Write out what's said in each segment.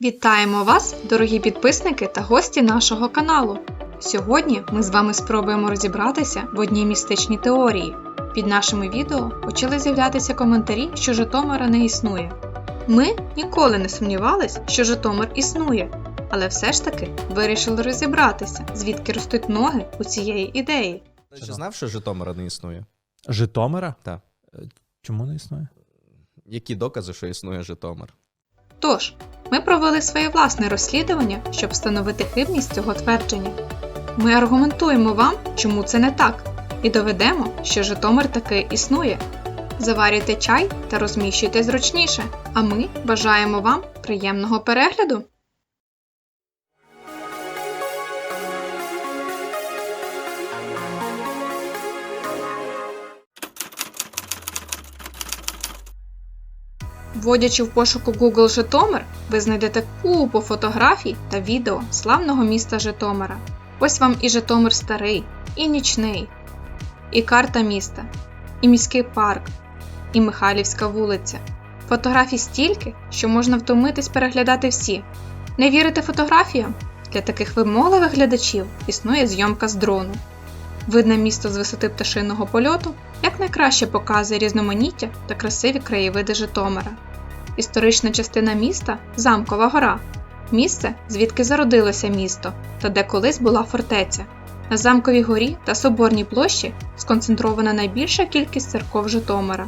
Вітаємо вас, дорогі підписники та гості нашого каналу. Сьогодні ми з вами спробуємо розібратися в одній містичній теорії. Під нашими відео почали з'являтися коментарі, що Житомира не існує. Ми ніколи не сумнівались, що Житомир існує, але все ж таки вирішили розібратися, звідки ростуть ноги у цієї ідеї. Ти чи знав, що Житомира не існує? Житомира? Так. Е, Чому не існує? Які докази, що існує Житомир? Тож, ми провели своє власне розслідування, щоб встановити хибність цього твердження. Ми аргументуємо вам, чому це не так, і доведемо, що Житомир таки існує. Заварюйте чай та розміщуйте зручніше, а ми бажаємо вам приємного перегляду! Вводячи в пошуку Google Житомир, ви знайдете купу фотографій та відео славного міста Житомира. Ось вам і Житомир старий, і нічний, і карта міста, і міський парк, і Михайлівська вулиця. Фотографій стільки, що можна втомитись переглядати всі. Не вірите фотографіям? Для таких вимогливих глядачів існує зйомка з дрону. Видне місто з висоти пташиного польоту якнайкраще показує різноманіття та красиві краєвиди Житомира. Історична частина міста Замкова гора місце, звідки зародилося місто та де колись була фортеця. На замковій горі та соборній площі сконцентрована найбільша кількість церков Житомира.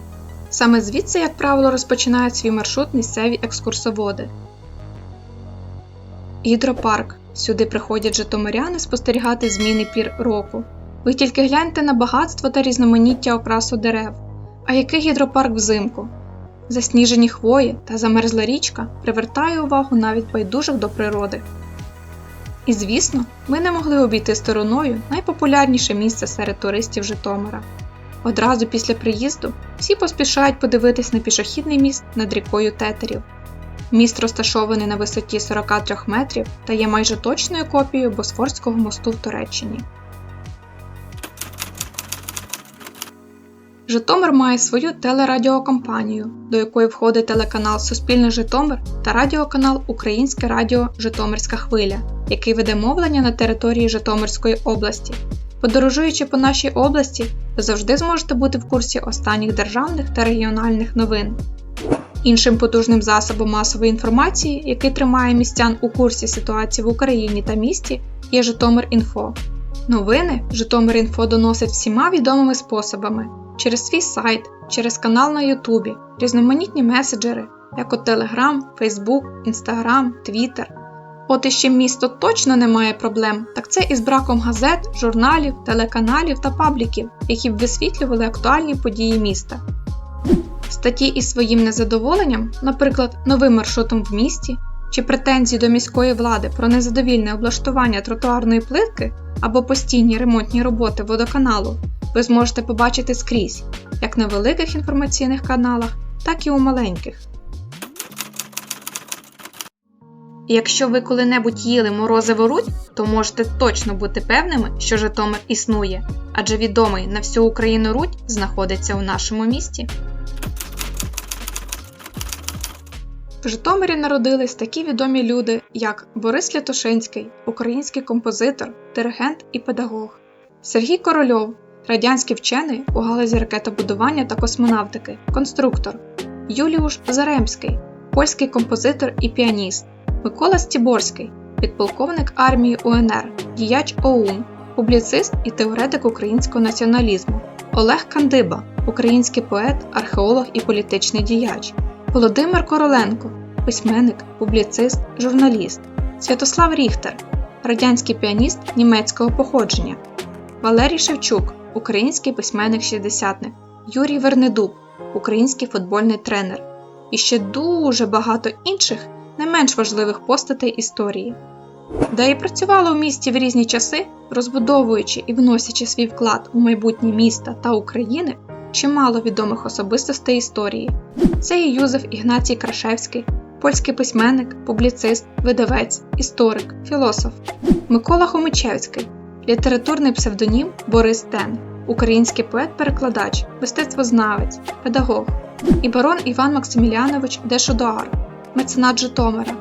Саме звідси, як правило, розпочинають свій маршрут місцеві екскурсоводи. Гідропарк. Сюди приходять житомиряни спостерігати зміни пір року. Ви тільки гляньте на багатство та різноманіття окрасу дерев. А який гідропарк взимку? Засніжені хвої та замерзла річка привертає увагу навіть байдужих до природи. І звісно, ми не могли обійти стороною найпопулярніше місце серед туристів Житомира. Одразу після приїзду всі поспішають подивитись на пішохідний міст над рікою Тетерів. Міст розташований на висоті 43 метрів та є майже точною копією Босфорського мосту в Туреччині. Житомир має свою телерадіокомпанію, до якої входить телеканал Суспільне Житомир та радіоканал Українське Радіо Житомирська Хвиля, який веде мовлення на території Житомирської області. Подорожуючи по нашій області, ви завжди зможете бути в курсі останніх державних та регіональних новин. Іншим потужним засобом масової інформації, який тримає містян у курсі ситуації в Україні та місті, є Житомир.Інфо. Новини Житомир.Інфо доносить всіма відомими способами через свій сайт, через канал на Ютубі, різноманітні меседжери, як от Telegram, Facebook, Instagram, Twitter. От іще місто точно не має проблем, так це із браком газет, журналів, телеканалів та пабліків, які б висвітлювали актуальні події міста. Статті із своїм незадоволенням, наприклад, новим маршрутом в місті, чи претензії до міської влади про незадовільне облаштування тротуарної плитки або постійні ремонтні роботи водоканалу, ви зможете побачити скрізь, як на великих інформаційних каналах, так і у маленьких. Якщо ви коли-небудь їли морозиво рудь, то можете точно бути певними, що Житомир існує, адже відомий на всю Україну рудь знаходиться у нашому місті. В Житомирі народились такі відомі люди, як Борис Лятошинський, український композитор, диригент і педагог, Сергій Корольов, радянський вчений у галузі ракетобудування та космонавтики, конструктор, Юліуш Заремський, польський композитор і піаніст, Микола Стіборський, підполковник армії УНР, діяч ОУН, публіцист і теоретик українського націоналізму, Олег Кандиба, український поет, археолог і політичний діяч. Володимир Короленко, письменник, публіцист, журналіст, Святослав Ріхтер, радянський піаніст німецького походження, Валерій Шевчук, український письменник шістдесятник, Юрій Вернедуб, український футбольний тренер і ще дуже багато інших не менш важливих постатей історії. Де і працювала у місті в різні часи, розбудовуючи і вносячи свій вклад у майбутнє міста та України, чимало відомих особистостей історії. Це і Юзеф Ігнатій Крашевський, польський письменник, публіцист, видавець, історик, філософ, Микола Хомичевський, літературний псевдонім Борис Тен, український поет-перекладач, мистецтвознавець, педагог, і барон Іван Максиміліанович Дешодоар, меценат Житомира,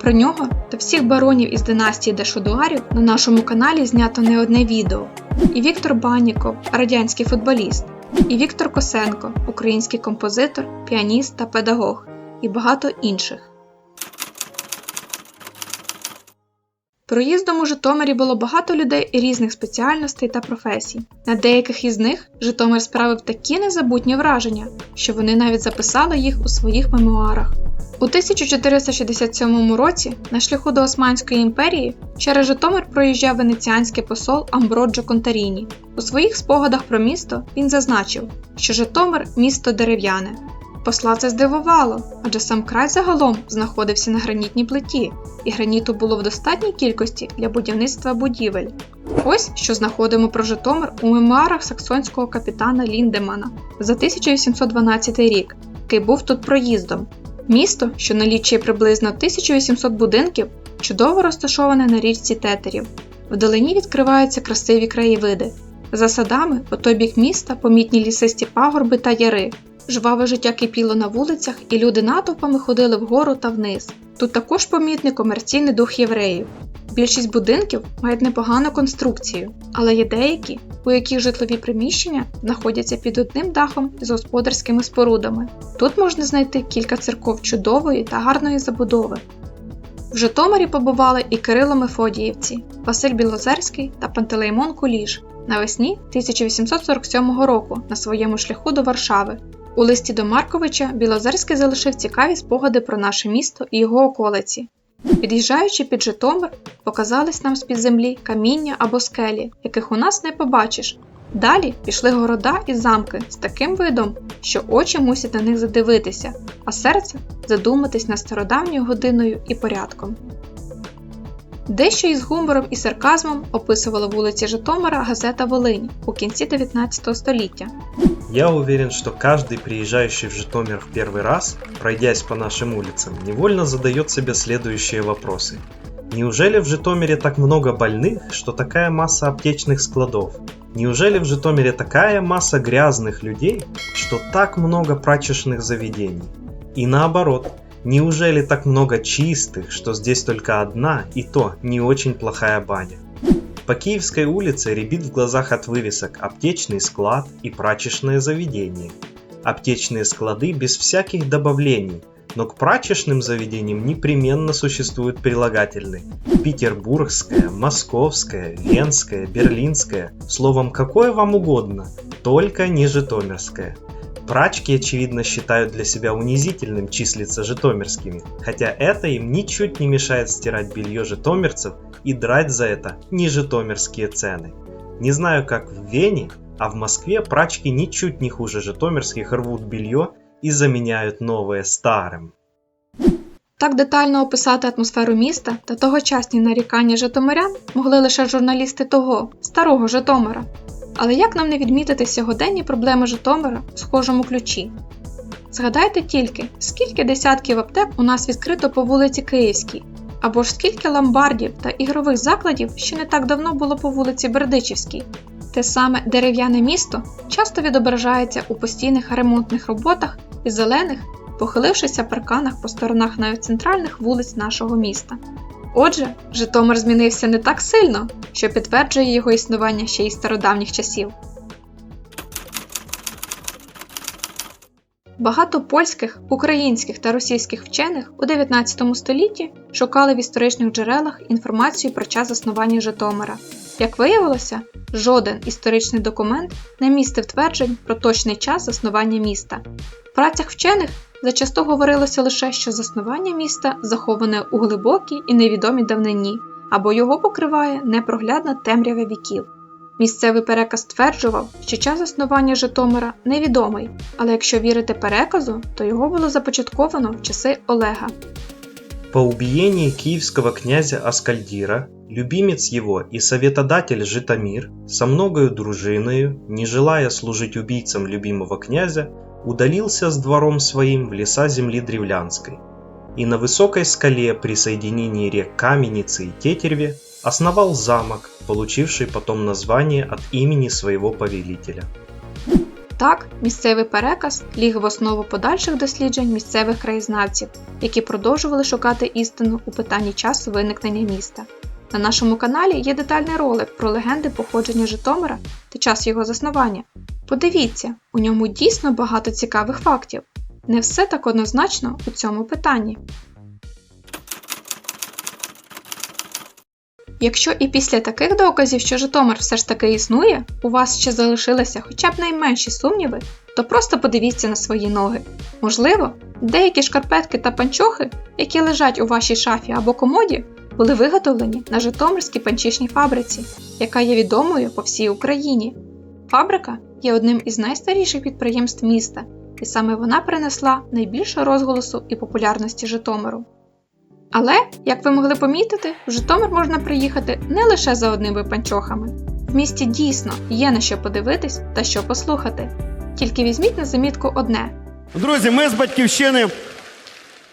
Про нього та всіх баронів із династії Дешодуарів на нашому каналі знято не одне відео. І Віктор Банніков, радянський футболіст, і Віктор Косенко, український композитор, піаніст та педагог, і багато інших. Проїздом у Житомирі було багато людей різних спеціальностей та професій. На деяких із них Житомир справив такі незабутні враження, що вони навіть записали їх у своїх мемуарах. У 1467 році на шляху до Османської імперії через Житомир проїжджав венеціанський посол Амброджо Контаріні. У своїх спогадах про місто він зазначив, що Житомир місто дерев'яне. Посла це здивувало, адже сам край загалом знаходився на гранітній плиті, і граніту було в достатній кількості для будівництва будівель. Ось що знаходимо про Житомир у мемуарах саксонського капітана Ліндемана за 1812 рік, який був тут проїздом. Місто, що налічує приблизно 1800 будинків, чудово розташоване на річці Тетерів. Вдалині відкриваються красиві краєвиди. За садами, по той бік міста, помітні лісисті пагорби та яри. Жваве життя кипіло на вулицях, і люди натовпами ходили вгору та вниз. Тут також помітний комерційний дух євреїв. Більшість будинків мають непогану конструкцію, але є деякі, у яких житлові приміщення знаходяться під одним дахом з господарськими спорудами. Тут можна знайти кілька церков чудової та гарної забудови. В Житомирі побували і Кирило Мефодіївці, Василь Білозерський та Пантелеймон Куліш навесні 1847 року на своєму шляху до Варшави. У листі до Марковича Білозерський залишив цікаві спогади про наше місто і його околиці. Під'їжджаючи під Житомир, показались нам з-під землі каміння або скелі, яких у нас не побачиш. Далі пішли города і замки з таким видом, що очі мусять на них задивитися, а серце задуматись над стародавньою годиною і порядком. Дещо із гумором і сарказмом описувала вулиці Житомира газета Волинь у кінці 19 століття. Я уверен, что каждый приезжающий в Житомир в первый раз, пройдясь по нашим улицам, невольно задает себе следующие вопросы. Неужели в Житомире так много больных, что такая масса аптечных складов? Неужели в Житомире такая масса грязных людей, что так много прачечных заведений? И наоборот, неужели так много чистых, что здесь только одна, и то не очень плохая баня? По Киевской улице рябит в глазах от вывесок «Аптечный склад» и «Прачечное заведение». Аптечные склады без всяких добавлений, но к прачечным заведениям непременно существуют прилагательные. Петербургская, московская, венская, берлинская, словом, какое вам угодно, только не житомирская. Прачки, очевидно, считают для себя унизительным числиться житомирскими, хотя это им ничуть не мешает стирать белье житомирцев и драть за это не житомирские цены. Не знаю, как в Вене, а в Москве прачки ничуть не хуже житомирских рвут белье и заменяют новое старым. Так детально описати атмосферу міста та тогочасні нарікання житомирян могли лише журналісти того старого Житомира. Але як нам не відмітити сьогоденні проблеми Житомира в схожому ключі? Згадайте тільки, скільки десятків аптек у нас відкрито по вулиці Київській, або ж скільки ломбардів та ігрових закладів ще не так давно було по вулиці Бердичівській. Те саме дерев'яне місто часто відображається у постійних ремонтних роботах і зелених, похилившися парканах по сторонах навіть центральних вулиць нашого міста. Отже, Житомир змінився не так сильно, що підтверджує його існування ще й стародавніх часів. Багато польських, українських та російських вчених у 19 столітті шукали в історичних джерелах інформацію про час заснування Житомира. Як виявилося, жоден історичний документ не містив тверджень про точний час заснування міста. В працях вчених зачасто говорилося лише, що заснування міста заховане у глибокій і невідомій давнині, або його покриває непроглядна темрява віків. Місцевий переказ стверджував, що час заснування Житомира невідомий, але якщо вірити переказу, то його було започатковано в часи Олега. По убиении киевского князя Аскальдира, любимец его и советодатель Житомир, со многою дружиною, не желая служить убийцам любимого князя, удалился с двором своим в леса земли Древлянской. И на высокой скале при соединении рек Каменицы и Тетереве основал замок, получивший потом название от имени своего повелителя. Так, місцевий переказ ліг в основу подальших досліджень місцевих краєзнавців, які продовжували шукати істину у питанні часу виникнення міста. На нашому каналі є детальний ролик про легенди походження Житомира та час його заснування. Подивіться, у ньому дійсно багато цікавих фактів. Не все так однозначно у цьому питанні. Якщо і після таких доказів, що Житомир все ж таки існує, у вас ще залишилися хоча б найменші сумніви, то просто подивіться на свої ноги. Можливо, деякі шкарпетки та панчохи, які лежать у вашій шафі або комоді, були виготовлені на Житомирській панчішній фабриці, яка є відомою по всій Україні. Фабрика є одним із найстаріших підприємств міста, і саме вона принесла найбільше розголосу і популярності Житомиру. Але, як ви могли помітити, в Житомир можна приїхати не лише за одними панчохами. В місті дійсно є на що подивитись та що послухати. Тільки візьміть на замітку одне: Друзі, ми з батьківщини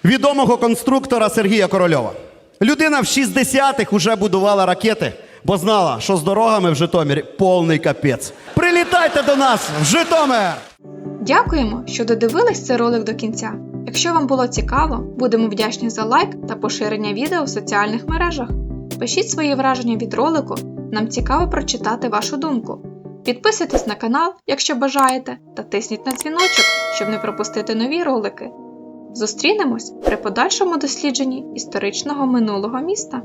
відомого конструктора Сергія Корольова. Людина в 60-х уже будувала ракети, бо знала, що з дорогами в Житомирі повний капець. Прилітайте до нас в Житомир! Дякуємо, що додивились цей ролик до кінця. Якщо вам було цікаво, будемо вдячні за лайк та поширення відео в соціальних мережах. Пишіть свої враження від ролику, нам цікаво прочитати вашу думку. Підписуйтесь на канал, якщо бажаєте, та тисніть на дзвіночок, щоб не пропустити нові ролики. Зустрінемось при подальшому дослідженні історичного минулого міста.